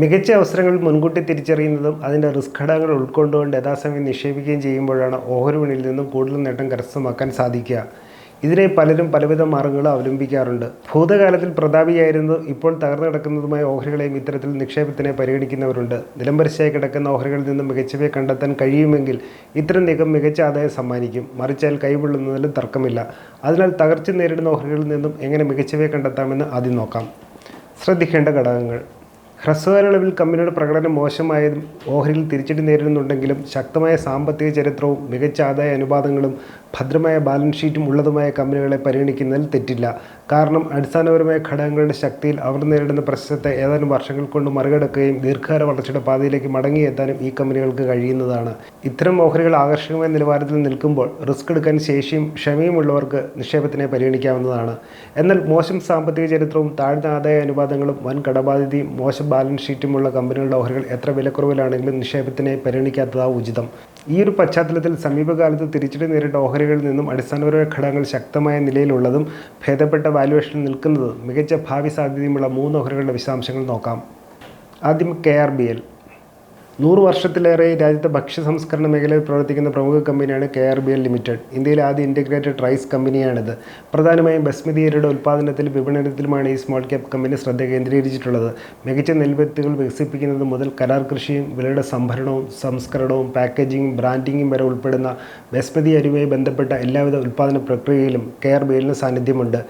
മികച്ച അവസരങ്ങൾ മുൻകൂട്ടി തിരിച്ചറിയുന്നതും അതിന്റെ റിസ്ക് ഘടകങ്ങൾ ഉൾക്കൊണ്ടുകൊണ്ട് യഥാസമയം നിക്ഷേപിക്കുകയും ചെയ്യുമ്പോഴാണ് ഓഹരി വിണിയിൽ നിന്നും കൂടുതൽ നേട്ടം കരസ്ഥമാക്കാൻ സാധിക്കുക. ഇതിനെ പലരും പലവിധ മാർഗങ്ങൾ അവലംബിക്കാറുണ്ട്. ഭൂതകാലത്തിൽ പ്രതാപിയായിരുന്നു ഇപ്പോൾ തകർന്നു കിടക്കുന്നതുമായ ഓഹരികളെയും ഇത്തരത്തിൽ നിക്ഷേപത്തിനെ പരിഗണിക്കുന്നവരുണ്ട്. നിലംപരിശായി കിടക്കുന്ന ഓഹരികളിൽ നിന്നും മികച്ചവയെ കണ്ടെത്താൻ കഴിയുമെങ്കിൽ ഇത്തരം നീക്കം മികച്ച ആദായം സമ്മാനിക്കും. മറിച്ചാൽ കൈവിള്ളുന്നതിലും തർക്കമില്ല. അതിനാൽ തകർച്ച നേരിടുന്ന ഓഹരികളിൽ നിന്നും എങ്ങനെ മികച്ചവയെ കണ്ടെത്താമെന്ന് ആദ്യം നോക്കാം. ശ്രദ്ധിക്കേണ്ട ഘടകങ്ങൾ. ഹ്രസ്വകാലയളവിൽ കമ്പനിയുടെ പ്രകടനം മോശമായതും ഓഹരിയിൽ തിരിച്ചടി നേരിടുന്നുണ്ടെങ്കിലും ശക്തമായ സാമ്പത്തിക ചരിത്രവും മികച്ച ആദായ അനുപാതങ്ങളും ഭദ്രമായ ബാലൻസ് ഷീറ്റും ഉള്ളതുമായ കമ്പനികളെ പരിഗണിക്കുന്നതിൽ തെറ്റില്ല. കാരണം അടിസ്ഥാനപരമായ ഘടകങ്ങളുടെ ശക്തിയിൽ അവർ നേരിടുന്ന പ്രശ്നത്തെ ഏതാനും വർഷങ്ങൾ കൊണ്ട് മറികടക്കുകയും ദീർഘകാല വളർച്ചയുടെ പാതയിലേക്ക് മടങ്ങിയെത്താനും ഈ കമ്പനികൾക്ക് കഴിയുന്നതാണ്. ഇത്തരം ഓഹരികൾ ആകർഷകമായ നിലവാരത്തിൽ നിൽക്കുമ്പോൾ റിസ്ക് എടുക്കാൻ ശേഷിയും ക്ഷമയുമുള്ളവർക്ക് നിക്ഷേപത്തിനെ പരിഗണിക്കാവുന്നതാണ്. എന്നാൽ മോശം സാമ്പത്തിക ചരിത്രവും താഴ്ന്ന ആദായ അനുപാതങ്ങളും വൻ കടബാധ്യതയും മോശം ബാലൻസ് ഷീറ്റുമുള്ള കമ്പനികളുടെ ഓഹരികൾ എത്ര വിലക്കുറവിലാണെങ്കിലും നിക്ഷേപത്തിനെ പരിഗണിക്കാത്തതാണ് ഉചിതം. ഈ ഒരു പശ്ചാത്തലത്തിൽ സമീപകാലത്ത് തിരിച്ചടി നേരിട്ട ഓഹരികളിൽ നിന്നും അടിസ്ഥാനപരമായ ഘടകങ്ങൾ ശക്തമായ നിലയിലുള്ളതും ഭേദപ്പെട്ട വാല്യുവേഷനിൽ നിൽക്കുന്നതും മികച്ച ഭാവി സാധ്യതയുമുള്ള മൂന്ന് ഓഹരികളുടെ വിശദാംശങ്ങൾ നോക്കാം. ആദ്യം കെ ആർ ബി എൽ. നൂറ് വർഷത്തിലേറെ രാജ്യത്തെ ഭക്ഷ്യ സംസ്കരണ മേഖലയിൽ പ്രവർത്തിക്കുന്ന പ്രമുഖ കമ്പനിയാണ് K R B L limited. ഇന്ത്യയിലെ ആദ്യ ഇന്റഗ്രേറ്റഡ് റൈസ് കമ്പനിയാണിത്. പ്രധാനമായും ബസ്മതി അരിയുടെ ഉൽപ്പാദനത്തിലും വിപണനത്തിലുമാണ് ഈ സ്മോൾ ക്യാപ് കമ്പനി ശ്രദ്ധ കേന്ദ്രീകരിച്ചിട്ടുള്ളത്. മികച്ച നെൽവിത്തുകൾ വികസിപ്പിക്കുന്നത് മുതൽ കരാർ കൃഷിയും വിലയുടെ സംഭരണവും സംസ്കരണവും പാക്കേജിങ്ങും ബ്രാൻഡിങ്ങും വരെ ഉൾപ്പെടുന്ന ബസ്മതി അരിയുമായി ബന്ധപ്പെട്ട എല്ലാവിധ ഉൽപ്പാദന പ്രക്രിയയിലും കെ ആർ ബി എല്ലിന് സാന്നിധ്യമുണ്ട്.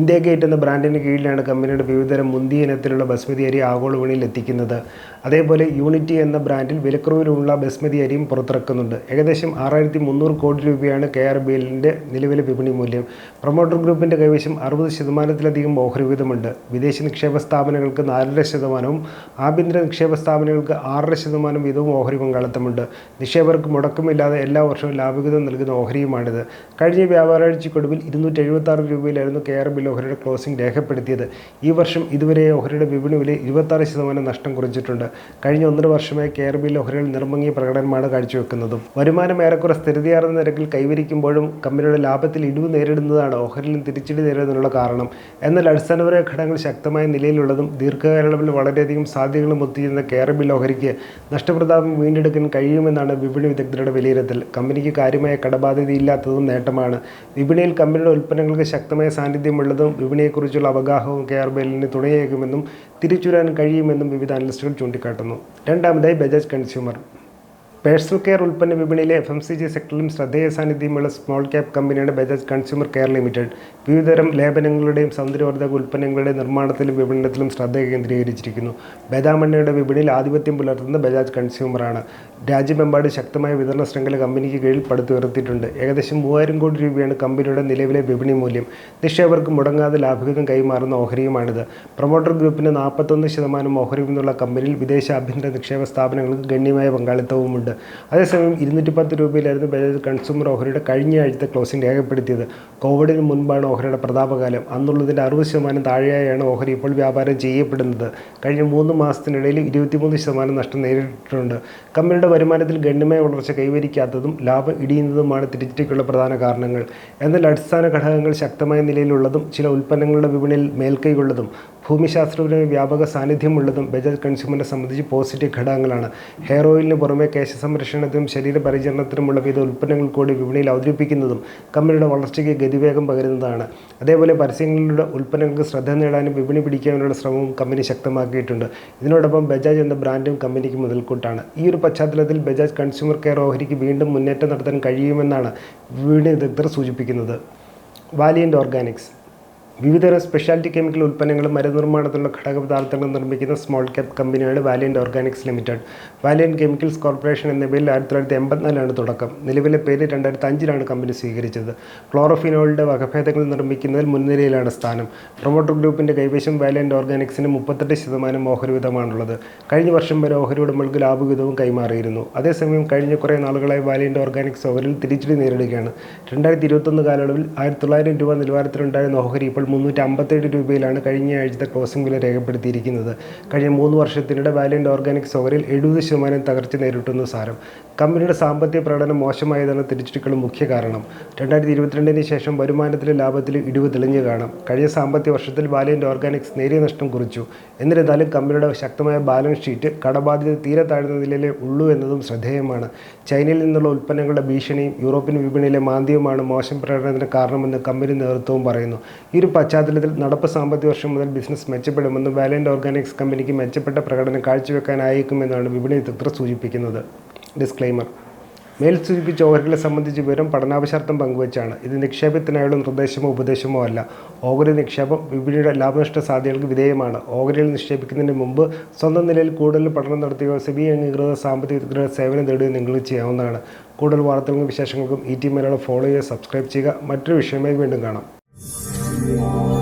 ഇന്ത്യ ഗേറ്റ് എന്ന ബ്രാൻഡിന് കീഴിലാണ് കമ്പനിയുടെ വിവിധതരം മുന്തിയ ഇനത്തിലുള്ള ബസ്മതി അരി ആഗോള വിപണിയിൽ എത്തിക്കുന്നത്. അതേപോലെ യൂണിറ്റി എന്ന ബ്രാൻഡിൽ വിലക്കുറവിലുള്ള ബസ്മതി അരിയും പുറത്തിറക്കുന്നുണ്ട്. ഏകദേശം ആറായിരത്തി മുന്നൂറ് കോടി രൂപയാണ് കെ ആർ ബി എല്ലിന്റെ നിലവിലെ വിപണി മൂല്യം. പ്രൊമോട്ടർ ഗ്രൂപ്പിന്റെ കൈവശം അറുപത് ശതമാനത്തിലധികം ഓഹരി വീതമുണ്ട്. വിദേശ നിക്ഷേപ സ്ഥാപനങ്ങൾക്ക് നാലര ശതമാനവും ആഭ്യന്തര നിക്ഷേപ സ്ഥാപനങ്ങൾക്ക് ആറര ശതമാനം വീതവും ഓഹരി പങ്കാളിത്തമുണ്ട്. നിക്ഷേപകർക്ക് മുടക്കമില്ലാതെ എല്ലാ വർഷവും ലാഭവിഹിതം നൽകുന്ന ഓഹരിയുമാണിത്. കഴിഞ്ഞ വ്യാപാരാഴ്ചക്കൊടുവിൽ ഇരുന്നൂറ്റി എഴുപത്തി ആറ് രൂപയിലായിരുന്നു കെ ആർ ബി എൽ ഓഹരിയുടെ ക്ലോസിംഗ് രേഖപ്പെടുത്തിയത്. ഈ വർഷം ഇതുവരെ ഓഹരിയുടെ വിപണി വില ഇരുപത്താറ് ശതമാനം നഷ്ടം കുറിച്ചിട്ടുണ്ട്. കഴിഞ്ഞ ഒന്നര വർഷമായി കെ ആർ ബി ഓഹരികൾ നിർമ്മങ്ങിയ പ്രകടനമാണ് കാഴ്ചവെക്കുന്നതും. വരുമാനം ഏറെക്കുറെ സ്ഥിരതയാർന്ന നിരക്കിൽ കൈവരിക്കുമ്പോഴും കമ്പനിയുടെ ലാഭത്തിൽ ഇടിവ് നേരിടുന്നതാണ് ഓഹരിയിൽ തിരിച്ചടി നേരിടുന്നതിനുള്ള കാരണം. എന്നാൽ അടിസ്ഥാനപരമായ ഘടകങ്ങൾ ശക്തമായ നിലയിലുള്ളതും ദീർഘകാലയളവിൽ വളരെയധികം സാധ്യതകളും ഒത്തുചേരുന്ന കെ ആർ ബി ലോഹരിക്ക് നഷ്ടപ്രതാപം വീണ്ടെടുക്കാൻ കഴിയുമെന്നാണ് വിപണി വിദഗ്ധരുടെ വിലയിരുത്തൽ. കമ്പനിക്ക് കാര്യമായ കടബാധ്യതയില്ലാത്തതും നേട്ടമാണ്. വിപണിയിൽ കമ്പനിയുടെ ഉൽപ്പന്നങ്ങൾക്ക് ശക്തമായ സാന്നിധ്യമുള്ളതും വിപണിയെക്കുറിച്ചുള്ള അവഗാഹവും കെ ആർ ബി എല്ലിന് തുണയേക്കുമെന്നും തിരിച്ചുവരാൻ കഴിയുമെന്നും വിവിധ അനലിസ്റ്റുകൾ ചൂണ്ടിക്കാട്ടുന്നു. രണ്ടാമതായി ബജാജ് കൺസ്യൂമർ പേഴ്സണൽ കെയർ ഉൽപ്പന്ന വിപണിയിലെ എഫ് എം സി ജി സെക്ടറിലും ശ്രദ്ധേയ സാന്നിധ്യമുള്ള സ്മോൾ ക്യാപ് കമ്പനിയാണ് ബജാജ് കൺസ്യൂമർ കെയർ ലിമിറ്റഡ്. വിവിധതരം ലേപനങ്ങളുടെയും സൗന്ദര്യവർദ്ധക ഉൽപ്പന്നങ്ങളുടെ നിർമ്മാണത്തിലും വിപണനത്തിലും ശ്രദ്ധ കേന്ദ്രീകരിച്ചിരിക്കുന്നു. ബദാമണ്ണയുടെ വിപണിയിൽ ആധിപത്യം പുലർത്തുന്ന ബജാജ് കൺസ്യൂമറാണ്. രാജ്യമെമ്പാട് ശക്തമായ വിതരണ ശൃംഖല കമ്പനിക്ക് കീഴിൽ പടുത്തുയർത്തിയിട്ടുണ്ട് ഏകദേശം മൂവായിരം കോടി രൂപയാണ് കമ്പനിയുടെ നിലവിലെ വിപണി മൂല്യം. നിക്ഷേപകർക്ക് മുടങ്ങാതെ ലാഭവിഹിതം കൈമാറുന്ന ഓഹരിയുമാണിത്. പ്രൊമോട്ടർ ഗ്രൂപ്പിന് നാൽപ്പത്തൊന്ന് ശതമാനം ഓഹരി നിന്നുള്ള കമ്പനിയിൽ വിദേശ ആഭ്യന്തര നിക്ഷേപ സ്ഥാപനങ്ങൾക്ക് ഗണ്യമായ പങ്കാളിത്തവുമുണ്ട്. അതേസമയം ഇരുന്നൂറ്റി പത്ത് രൂപയിലായിരുന്നു ബജാജ് കൺസ്യൂമർ ഓഹരിയുടെ കഴിഞ്ഞ ആഴ്ചത്തെ ക്ലോസിംഗ് രേഖപ്പെടുത്തിയത്. കോവിഡിന് മുൻപാണ് ഓഹരിയുടെ പ്രതാപകാലം. അന്നുള്ളതിന്റെ അറുപത് ശതമാനം താഴെയായാണ് ഓഹരി ഇപ്പോൾ വ്യാപാരം ചെയ്യപ്പെടുന്നത്. കഴിഞ്ഞ മൂന്ന് മാസത്തിനിടയിൽ ഇരുപത്തിമൂന്ന് ശതമാനം നഷ്ടം നേരിട്ടിട്ടുണ്ട്. കമ്പനിയുടെ വരുമാനത്തിൽ ഗണ്യമായ വളർച്ച കൈവരിക്കാത്തതും ലാഭം ഇടിയുന്നതുമാണ് തിരിച്ചടിക്കുള്ള പ്രധാന കാരണങ്ങൾ. എന്നാൽ അടിസ്ഥാന ഘടകങ്ങൾ ശക്തമായ നിലയിലുള്ളതും ചില ഉൽപ്പന്നങ്ങളുടെ വിപണിയിൽ മേൽക്കൈയുള്ളതും ഭൂമിശാസ്ത്രപരമായ വ്യാപക സാന്നിധ്യമുള്ളതും ബജാജ് കൺസ്യൂമറിനെ സംബന്ധിച്ച് പോസിറ്റീവ് ഘടകങ്ങളാണ്. ഹെയർ ഓയിലിന് പുറമെ കേശ സംരക്ഷണത്തിനും ശരീരപരിചരണത്തിനുമുള്ള വിവിധ ഉൽപ്പന്നങ്ങൾ കൂടി വിപണിയിൽ അവതരിപ്പിക്കുന്നതും കമ്പനിയുടെ വളർച്ചയ്ക്ക് ഗതിവേഗം പകരുന്നതാണ്. അതേപോലെ പരസ്യങ്ങളിലൂടെ ഉൽപ്പന്നങ്ങൾക്ക് ശ്രദ്ധ നേടാനും വിപണി പിടിക്കാനുള്ള ശ്രമവും കമ്പനി ശക്തമാക്കിയിട്ടുണ്ട്. ഇതിനോടൊപ്പം ബജാജ് എന്ന ബ്രാൻഡും കമ്പനിക്ക് മുതൽക്കൂട്ടാണ്. ഈ ഒരു പശ്ചാത്തലത്തിൽ ബജാജ് കൺസ്യൂമർ കെയർ ഓഹരിക്ക് വീണ്ടും മുന്നേറ്റം നടത്താൻ കഴിയുമെന്നാണ് വിപണി വിദഗ്ധർ സൂചിപ്പിക്കുന്നത്. വാലിയന്റ് ഓർഗാനിക്സ് വിവിധതരം സ്പെഷ്യാലിറ്റി കെമിക്കൽ ഉൽപ്പന്നങ്ങളും മരുന്ന് നിർമ്മാണത്തിലുള്ള ഘടക പദാർത്ഥങ്ങളും നിർമ്മിക്കുന്ന സ്മോൾ ക്യാപ് കമ്പനിയാണ് Valiant organics limited Valiant chemicals corporation എന്ന പേരിൽ ആയിരത്തി തൊള്ളായിരത്തി എൺപത്തിനാലാണ് തുടക്കം. നിലവിലെ പേര് രണ്ടായിരത്തി അഞ്ചിലാണ് കമ്പനി സ്വീകരിച്ചത്. ക്ലോറോഫിനോളിന്റെ വകഭേദങ്ങൾ നിർമ്മിക്കുന്നതിൽ മുൻനിരയിലാണ് സ്ഥാനം. പ്രൊമോട്ടർ ഗ്രൂപ്പിന്റെ കൈവശം വാലിയന്റ് ഓർഗാനിക്സിന് മുപ്പത്തെട്ട് ശതമാനം ഓഹരി വിധമാണുള്ളത് കഴിഞ്ഞ വർഷം വരെ ഓഹരി ഉടമകൾക്ക് ലാഭവിധവും കൈമാറിയിരുന്നു. അതേസമയം കഴിഞ്ഞ കുറേ നാളുകളായി വാലിയന്റ് ഓർഗാനിക്സ് ഓഹരിയിൽ തിരിച്ചടി നേരിടുകയാണ്. രണ്ടായിരത്തി ഇരുപത്തൊന്ന് കാലയളവിൽ ആയിരത്തി തൊള്ളായിരം രൂപ നിലവാരത്തിലുണ്ടായിരുന്ന ഓഹരി ഇപ്പോൾ ഇപ്പോൾ മുന്നൂറ്റി അമ്പത്തേഴ് രൂപയിലാണ് കഴിഞ്ഞ ആഴ്ചത്തെ ക്ലോസിംഗ് വില രേഖപ്പെടുത്തിയിരിക്കുന്നത്. കഴിഞ്ഞ മൂന്ന് വർഷത്തിനിടെ വാലിയന്റ് ഓർഗാനിക് സോറിൽ എഴുപത് ശതമാനം തകർച്ച നേരിട്ടുന്നു സാരം. കമ്പനിയുടെ സാമ്പത്തിക പ്രകടനം മോശമായതാണ് തിരിച്ചടികളുടെ മുഖ്യ കാരണം. രണ്ടായിരത്തി ഇരുപത്തിരണ്ടിന് ശേഷം വരുമാനത്തിലും ലാഭത്തിലും ഇടിവ് തെളിഞ്ഞു കാണാം. കഴിഞ്ഞ സാമ്പത്തിക വർഷത്തിൽ വാലിയന്റ് ഓർഗാനിക്സ് നേരിയ നഷ്ടം കുറിച്ചു. എന്നിരുന്നാലും കമ്പനിയുടെ ശക്തമായ ബാലൻസ് ഷീറ്റ് കടബാധ്യത തീരെ താഴ്ന്ന നിലയിലേ ഉള്ളൂ എന്നതും ശ്രദ്ധേയമാണ്. ചൈനയിൽ നിന്നുള്ള ഉൽപ്പന്നങ്ങളുടെ ഭീഷണിയും യൂറോപ്യൻ വിപണിയിലെ മാന്ദ്യവുമാണ് മോശം പ്രകടനത്തിന് കാരണമെന്ന് കമ്പനി നേതൃത്വവും പറയുന്നു. ഈ ഒരു പശ്ചാത്തലത്തിൽ നടപ്പ് സാമ്പത്തിക വർഷം മുതൽ ബിസിനസ് മെച്ചപ്പെടുമെന്നും വാലന്റ് ഓർഗാനിക്സ് കമ്പനിക്ക് മെച്ചപ്പെട്ട പ്രകടനം കാഴ്ചവെക്കാനായേക്കുമെന്നാണ് വിപണി വിദഗ്ധർ സൂചിപ്പിക്കുന്നത്. ഡിസ്ക്ലൈമർ മേൽ സൂചിപ്പിച്ച ഓഹരികളെ സംബന്ധിച്ച് വിവരം പഠനാവശാർത്ഥം പങ്കുവച്ചാണ്. ഇത് നിക്ഷേപത്തിനായുള്ള നിർദ്ദേശമോ ഉപദേശമോ അല്ല. ഓഹരി നിക്ഷേപം വിപണിയുടെ ലാഭനഷ്ട സാധ്യതകൾക്ക് വിധേയമാണ്. ഓഹരിയിൽ നിക്ഷേപിക്കുന്നതിന് മുമ്പ് സ്വന്തം നിലയിൽ കൂടുതൽ പഠനം നടത്തുകയോ സെബി അംഗീകൃത സാമ്പത്തിക വിദഗ്ധരുടെ സേവനം തേടുകയോ നിങ്ങൾ ചെയ്യാവുന്നതാണ്. കൂടുതൽ വാർത്തകൾക്കും വിശേഷങ്ങൾക്കും ഈ ടി മലയാളം ഫോളോ ചെയ്യുക സബ്സ്ക്രൈബ് ചെയ്യുക. മറ്റൊരു വിഷയമായി വീണ്ടും കാണാം. Lord.